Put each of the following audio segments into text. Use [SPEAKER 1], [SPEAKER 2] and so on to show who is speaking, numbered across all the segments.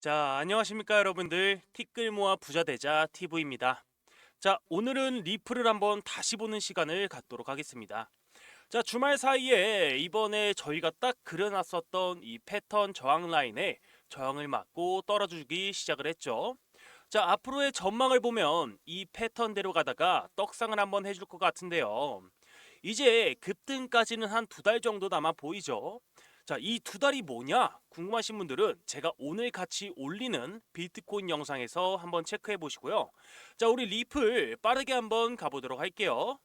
[SPEAKER 1] 자, 안녕하십니까 여러분들. 티끌 모아 부자 되자 TV입니다. 자, 오늘은 리플을 한번 다시 보는 시간을 갖도록 하겠습니다. 자, 주말 사이에 이번에 저희가 딱 그려놨었던 이 패턴 저항 라인에 저항을 맞고 떨어지기 시작을 했죠. 자, 앞으로의 전망을 보면 이 패턴대로 가다가 떡상을 한번 해줄 것 같은데요. 이제 급등까지는 한 두 달 정도 남아 보이죠. 자, 이 두 달이 뭐냐? 궁금하신 분들은 제가 오늘 같이 올리는 비트코인 영상에서 한번 체크해 보시고요. 자, 우리 리플 빠르게 한번 가보도록 할게요.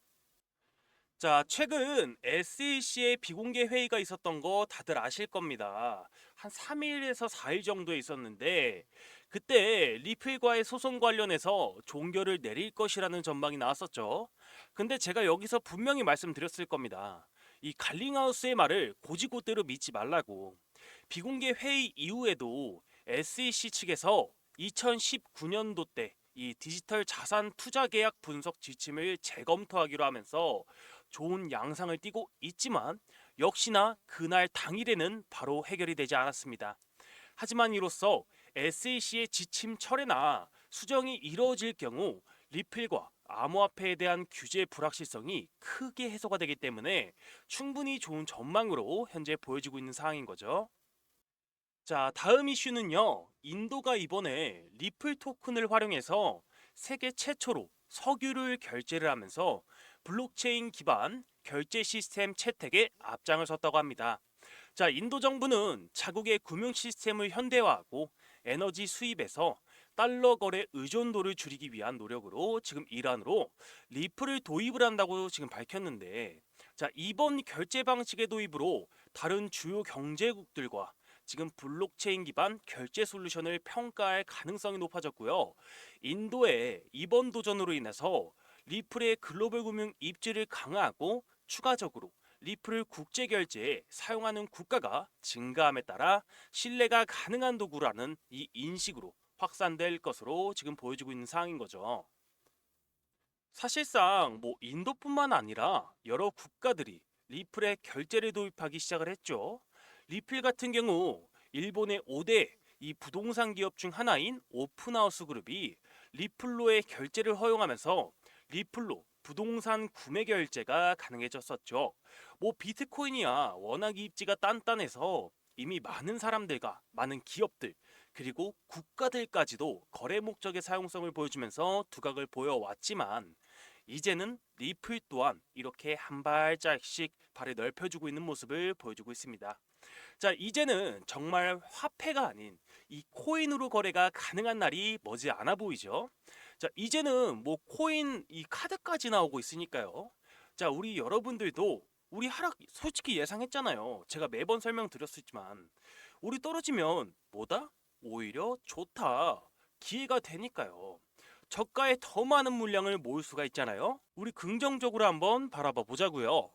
[SPEAKER 1] 자, 최근 SEC의 비공개 회의가 있었던 거 다들 아실 겁니다. 한 3일에서 4일 정도에 있었는데 그때 리플과의 소송 관련해서 종결을 내릴 것이라는 전망이 나왔었죠. 근데 제가 여기서 분명히 말씀드렸을 겁니다. 이 갈링하우스의 말을 고지고대로 믿지 말라고. 비공개 회의 이후에도 SEC 측에서 2019년도 때 이 디지털 자산 투자 계약 분석 지침을 재검토하기로 하면서 좋은 양상을 띠고 있지만 역시나 그날 당일에는 바로 해결이 되지 않았습니다. 하지만 이로써 SEC의 지침 철회나 수정이 이루어질 경우 리플과 암호화폐에 대한 규제 불확실성이 크게 해소가 되기 때문에 충분히 좋은 전망으로 현재 보여지고 있는 상황인 거죠. 자, 다음 이슈는요. 인도가 이번에 리플 토큰을 활용해서 세계 최초로 석유를 결제를 하면서 블록체인 기반 결제 시스템 채택에 앞장을 섰다고 합니다. 자, 인도 정부는 자국의 금융 시스템을 현대화하고 에너지 수입에서 달러 거래 의존도를 줄이기 위한 노력으로 지금 일환으로 리플을 도입을 한다고 지금 밝혔는데 자, 이번 결제 방식의 도입으로 다른 주요 경제국들과 지금 블록체인 기반 결제 솔루션을 평가할 가능성이 높아졌고요. 인도의 이번 도전으로 인해서 리플의 글로벌 금융 입지를 강화하고 추가적으로 리플을 국제 결제에 사용하는 국가가 증가함에 따라 신뢰가 가능한 도구라는 이 인식으로 확산될 것으로 지금 보여지고 있는 상황인 거죠. 사실상 뭐 인도뿐만 아니라 여러 국가들이 리플의 결제를 도입하기 시작을 했죠. 리플 같은 경우 일본의 5대 이 부동산 기업 중 하나인 오픈하우스 그룹이 리플로의 결제를 허용하면서 리플로 부동산 구매 결제가 가능해졌었죠. 뭐 비트코인이야 워낙 입지가 단단해서 이미 많은 사람들과 많은 기업들 그리고 국가들까지도 거래 목적의 사용성을 보여주면서 두각을 보여왔지만 이제는 리플 또한 이렇게 한 발짝씩 발을 넓혀주고 있는 모습을 보여주고 있습니다. 자, 이제는 정말 화폐가 아닌 이 코인으로 거래가 가능한 날이 머지 않아 보이죠. 자, 이제는 뭐 코인 이 카드까지 나오고 있으니까요. 자, 우리 여러분들도 우리 하락 솔직히 예상했잖아요. 제가 매번 설명드렸었지만 우리 떨어지면 뭐다? 오히려 좋다. 기회가 되니까요. 저가에 더 많은 물량을 모을 수가 있잖아요. 우리 긍정적으로 한번 바라봐 보자고요.